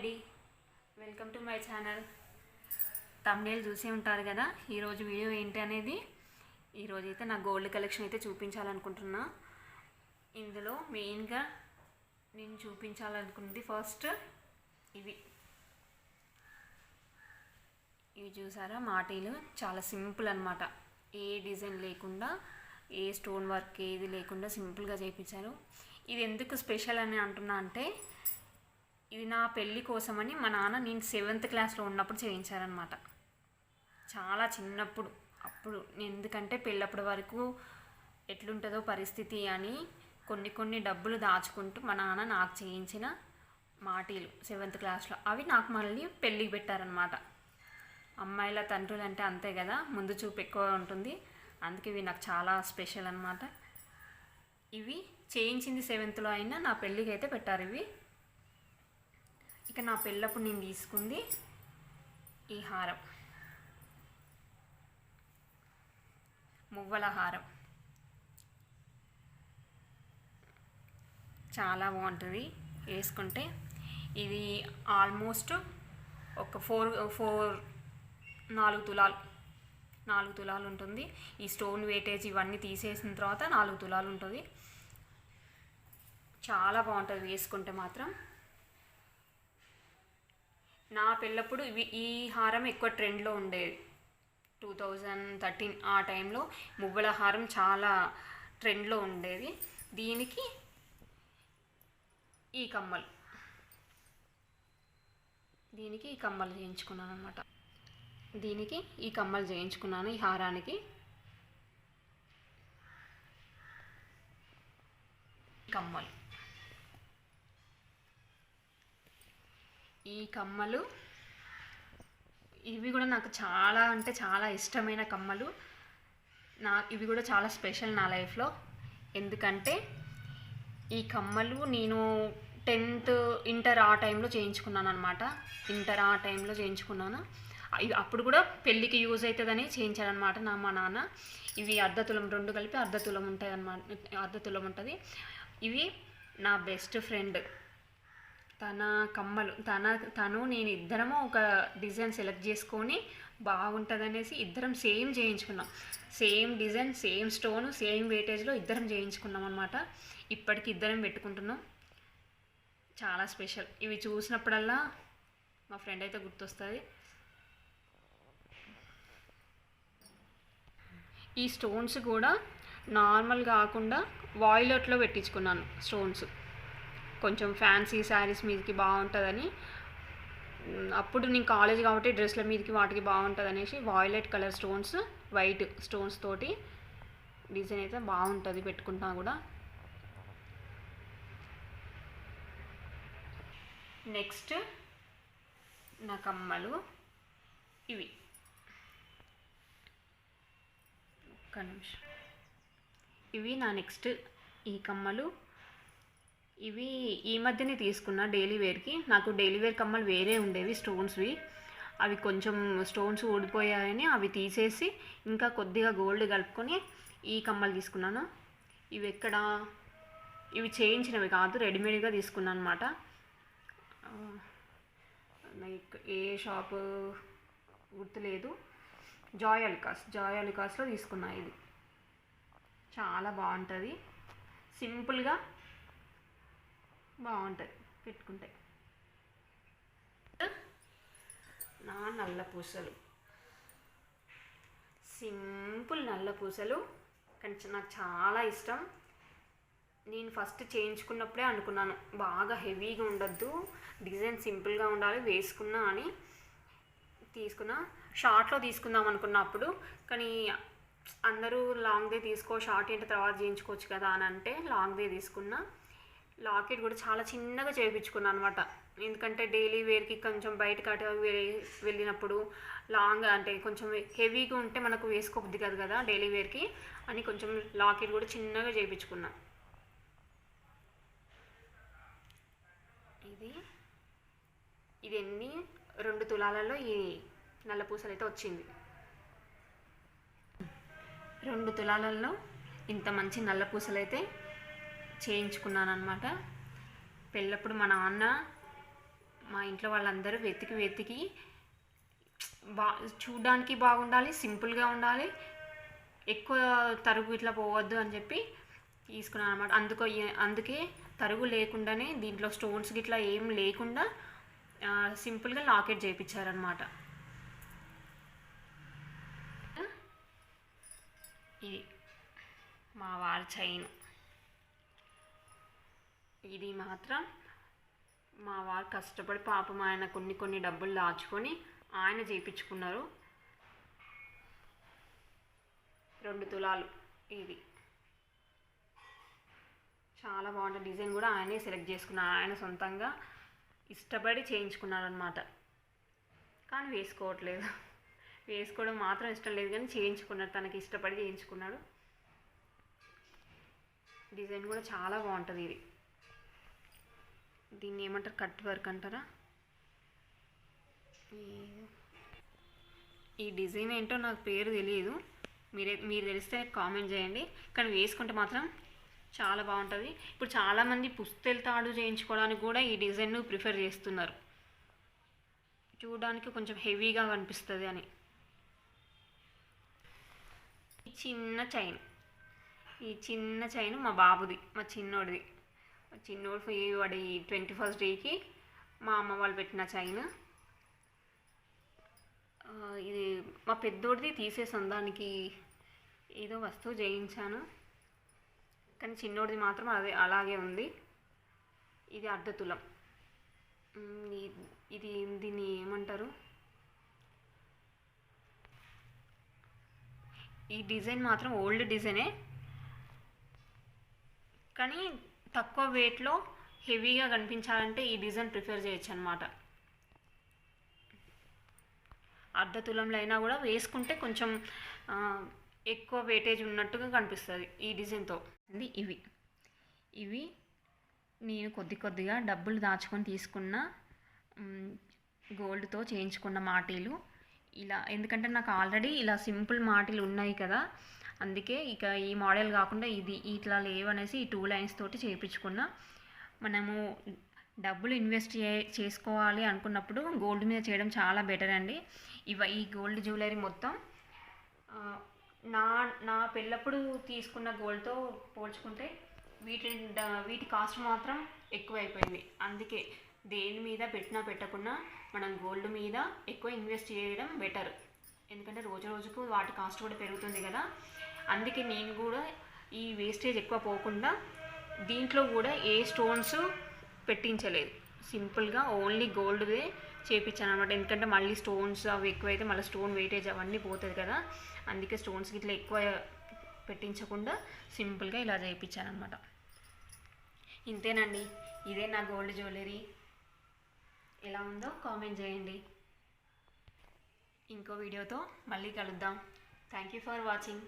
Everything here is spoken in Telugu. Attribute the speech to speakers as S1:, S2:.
S1: అండి. Welcome to my channel thumbnail చూసే ఉంటారు కదా ఈరోజు వీడియో ఏంటి అనేది ఈరోజు అయితే నా గోల్డ్ కలెక్షన్ అయితే చూపించాలనుకుంటున్నా. ఇందులో మెయిన్గా నేను చూపించాలనుకున్నది ఫస్ట్ ఇవి. ఇవి చూసారా? మాటీలు చాలా సింపుల్ అనమాట ఏ డిజైన్ లేకుండా ఏ స్టోన్ వర్క్ ఏది లేకుండా సింపుల్గా చేయించారు. ఇది ఎందుకు స్పెషల్ అని అంటున్నా అంటే ఇది నా పెళ్ళి కోసమని మా నాన్న నేను సెవెంత్ క్లాస్లో ఉన్నప్పుడు చేయించారనమాట చాలా చిన్నప్పుడు. అప్పుడు ఎందుకంటే పెళ్ళప్పటి వరకు ఎట్లుంటుందో పరిస్థితి అని కొన్ని కొన్ని డబ్బులు దాచుకుంటూ మా నాన్న నాకు చేయించిన మాటీలు సెవెంత్ క్లాస్లో. అవి నాకు మళ్ళీ పెళ్ళికి పెట్టారనమాట అమ్మాయిల తండ్రులు అంటే అంతే కదా ముందు చూపు ఎక్కువ ఉంటుంది. అందుకే ఇవి నాకు చాలా స్పెషల్ అనమాట ఇవి చేయించింది సెవెంత్లో అయినా నా పెళ్ళికి అయితే పెట్టారు ఇవి. ఇక నా పెళ్ళప్పుడు నేను తీసుకుంది ఈ హారం. మువ్వల హారం. చాలా బాగుంటుంది. వేసుకుంటే ఇది ఆల్మోస్ట్ ఒక ఫోర్ ఫోర్ నాలుగు తులాలు. నాలుగు తులాలు ఉంటుంది. ఈ స్టోన్ వేటేజ్ ఇవన్నీ తీసేసిన తర్వాత నాలుగు తులాలు ఉంటుంది. చాలా బాగుంటుంది వేసుకుంటే మాత్రం. నా పెళ్ళప్పుడు ఇవి ఈ హారం ఎక్కువ ట్రెండ్లో ఉండేది టూ థౌజండ్ థర్టీన్ ఆ టైంలో మువ్వల హారం చాలా ట్రెండ్లో ఉండేది. దీనికి ఈ కమ్మలు. దీనికి ఈ కమ్మలు చేయించుకున్నాను అనమాట దీనికి ఈ కమ్మలు చేయించుకున్నాను ఈ హారానికి. కమ్మలు. ఈ కమ్మలు. ఇవి కూడా నాకు చాలా అంటే చాలా ఇష్టమైన కమ్మలు. నా ఇవి కూడా చాలా స్పెషల్ నా లైఫ్లో. ఎందుకంటే ఈ కమ్మలు నేను టెన్త్ ఇంటర్ ఆ టైంలో చేయించుకున్నాను అనమాట ఇంటర్ ఆ టైంలో చేయించుకున్నాను. అప్పుడు కూడా పెళ్ళికి యూజ్ అవుతుందని చేయించాడనమాట నా మా నాన్న. ఇవి అర్ధ తులం రెండు కలిపి అర్ధ తులం ఉంటాయి అన్నమాట అర్ధ తులం ఉంటుంది. ఇవి నా బెస్ట్ ఫ్రెండ్. తన కమ్మలు తన తను నేను ఇద్దరము ఒక డిజైన్ సెలెక్ట్ చేసుకొని బాగుంటుంది అనేసి ఇద్దరం same చేయించుకున్నాం. Same design same stone same వెయిటేజ్లో ఇద్దరం చేయించుకున్నాం అనమాట ఇప్పటికి ఇద్దరం పెట్టుకుంటున్నాం. చాలా స్పెషల్. ఇవి చూసినప్పుడల్లా మా ఫ్రెండ్ అయితే గుర్తొస్తుంది. ఈ స్టోన్స్ కూడా నార్మల్ కాకుండా వాయిలెట్లో పెట్టించుకున్నాను స్టోన్స్. కొంచెం ఫ్యాన్సీ శారీస్ మీదకి బాగుంటుందని. అప్పుడు నేను కాలేజ్ కాబట్టి డ్రెస్ల మీదకి వాటికి బాగుంటుంది అనేసి violet colour stones white stones తోటి డిజైన్ అయితే బాగుంటుంది పెట్టుకుంటా కూడా. నెక్స్ట్ నా కమ్మలు ఇవి. ఒక్క నిమిషం. ఇవి నా నెక్స్ట్ ఈ కమ్మలు. ఇవి ఈ మధ్యనే తీసుకున్న డైలీ వేర్కి. నాకు డైలీ వేర్ కమ్మలు వేరే ఉండేవి స్టోన్స్వి. అవి కొంచెం స్టోన్స్ ఊడిపోయాయని అవి తీసేసి ఇంకా కొద్దిగా గోల్డ్ కలుపుకొని ఈ కమ్మలు తీసుకున్నాను. ఇవి ఎక్కడ? ఇవి చేయించినవి కాదు రెడీమేడ్గా తీసుకున్నాను అనమాట లైక్ ఏ షాపు గుర్తులేదు. జాయ్ అలికాస్ జాయ్ అలికాస్లో తీసుకున్నా ఇది. చాలా బాగుంటుంది. సింపుల్గా బాగుంటుంది పెట్టుకుంటే నా నల్ల పూసలు. సింపుల్ నల్ల పూసలు. కానీ నాకు చాలా ఇష్టం. నేను ఫస్ట్ చేయించుకున్నప్పుడే అనుకున్నాను బాగా హెవీగా ఉండొద్దు డిజైన్ సింపుల్గా ఉండాలి వేసుకున్నా అని తీసుకున్నా. షార్ట్లో తీసుకుందాం అనుకున్నప్పుడు కానీ అందరూ లాంగ్దే తీసుకో షార్ట్ ఏంటి తర్వాత చేయించుకోవచ్చు కదా అని అంటే లాంగ్దే తీసుకున్నా. లాకెట్ కూడా చాలా చిన్నగా చేయించుకున్నాను అనమాట ఎందుకంటే డైలీ వేర్కి కొంచెం బయటకు అటు వెళ్ళినప్పుడు లాంగ్ అంటే కొంచెం హెవీగా ఉంటే మనకు వేసుకోబుద్ది కాదు కదా డైలీ వేర్కి అని కొంచెం లాకెట్ కూడా చిన్నగా చేయించుకున్నా. ఇది ఇది ఎన్ని? రెండు తులాలలో ఈ నల్ల పూసలు అయితే వచ్చింది. రెండు తులాలలో ఇంత మంచి నల్ల పూసలు అయితే చేయించుకున్నాను అనమాట పెళ్ళప్పుడు మా నాన్న మా ఇంట్లో వాళ్ళందరూ వెతికి వెతికి బా చూడడానికి బాగుండాలి సింపుల్గా ఉండాలి ఎక్కువ తరుగు ఇట్లా పోవద్దు అని చెప్పి తీసుకున్నాను అనమాట అందుకో అందుకే తరుగు లేకుండానే దీంట్లో స్టోన్స్ గిట్లా ఏం లేకుండా సింపుల్గా లాకెట్ చేయించారనమాట ఇది మా వారి చైన్. ఇది మాత్రం మా వారు కష్టపడి పాపం ఆయన కొన్ని కొన్ని డబ్బులు దాచుకొని ఆయన చేయించుకున్నారు రెండు తులాలు ఇది. చాలా బాగుంటుంది డిజైన్ కూడా ఆయనే సెలెక్ట్ చేసుకున్నారు. ఆయన సొంతంగా ఇష్టపడి చేయించుకున్నారనమాట కానీ వేసుకోవట్లేదు. వేసుకోవడం మాత్రం ఇష్టం లేదు కానీ చేయించుకున్నాడు తనకి ఇష్టపడి చేయించుకున్నాడు. డిజైన్ కూడా చాలా బాగుంటుంది ఇది. దీన్ని ఏమంటారు? కట్ వర్క్ అంటారా? ఈ- డిజైన్ ఏంటో నాకు పేరు తెలియదు. మీరే మీరు తెలిస్తే కామెంట్ చేయండి. కానీ వేసుకుంటే మాత్రం చాలా బాగుంటుంది. ఇప్పుడు చాలామంది పుస్తెలు తాడు చేయించుకోవడానికి కూడా ఈ డిజైన్ ప్రిఫర్ చేస్తున్నారు. చూడడానికి కొంచెం హెవీగా కనిపిస్తుంది అని. ఈ చిన్న చైన్. ఈ చిన్న చైన్ మా బాబుది మా చిన్నోడిది. చిన్నోడు వాడి ట్వంటీ ఫస్ట్ డేకి మా అమ్మ వాళ్ళు పెట్టిన చైన్. ఇది మా పెద్దోడిది తీసేసాను. దానికి ఏదో వస్తువు చేయించాను. కానీ చిన్నోడిది మాత్రం అదే అలాగే ఉంది. ఇది అర్ధతులం. ఇది దీన్ని ఏమంటారు? ఈ డిజైన్ మాత్రం ఓల్డ్ డిజైనే. కానీ తక్కువ వెయిట్లో హెవీగా కనిపించాలంటే ఈ డిజైన్ ప్రిఫర్ చేయొచ్చు అనమాట అర్ధ తులంలో అయినా కూడా వేసుకుంటే కొంచెం ఎక్కువ వెయిటేజ్ ఉన్నట్టుగా కనిపిస్తుంది ఈ డిజైన్తో. అది ఇవి. ఇవి నేను కొద్ది కొద్దిగా డబ్బులు దాచుకొని తీసుకున్న గోల్డ్తో చేయించుకున్న మాటీలు. ఇలా ఎందుకంటే నాకు ఆల్రెడీ ఇలా సింపుల్ మాటీలు ఉన్నాయి కదా అందుకే ఇక ఈ మోడల్ కాకుండా ఇది ఇట్లా లేవనేసి ఈ టూ లైన్స్ తోటి చేయించుకున్నా. మనము డబ్బులు ఇన్వెస్ట్ చే చేసుకోవాలి అనుకున్నప్పుడు గోల్డ్ మీద చేయడం చాలా బెటర్ అండి. ఇవ ఈ గోల్డ్ జ్యువెలరీ మొత్తం నా నా పెళ్ళప్పుడు తీసుకున్న గోల్డ్తో పోల్చుకుంటే వీటి వీటి కాస్ట్ మాత్రం ఎక్కువ అయిపోయింది అందుకే దేని మీద పెట్టినా పెట్టకున్నా మనం గోల్డ్ మీద ఎక్కువ ఇన్వెస్ట్ చేయడం బెటర్. ఎందుకంటే రోజు రోజుకు వాటి కాస్ట్ కూడా పెరుగుతుంది కదా. అందుకే నేను కూడా ఈ వేస్టేజ్ ఎక్కువ పోకుండా దీంట్లో కూడా ఏ స్టోన్స్ పెట్టించలేదు. సింపుల్గా ఓన్లీ గోల్డ్దే చేపించాను అనమాట ఎందుకంటే మళ్ళీ స్టోన్స్ అవి ఎక్కువైతే మళ్ళీ స్టోన్ వెయిటేజ్ అవన్నీ పోతుంది కదా. అందుకే స్టోన్స్ ఇట్లా ఎక్కువ పెట్టించకుండా సింపుల్గా ఇలా చేయించాను అనమాట ఇంతేనండి. ఇదే నా గోల్డ్ జ్యువెలరీ ఎలా ఉందో కామెంట్ చేయండి. ఇంకో వీడియోతో మళ్ళీ కలుద్దాం. Thank you for watching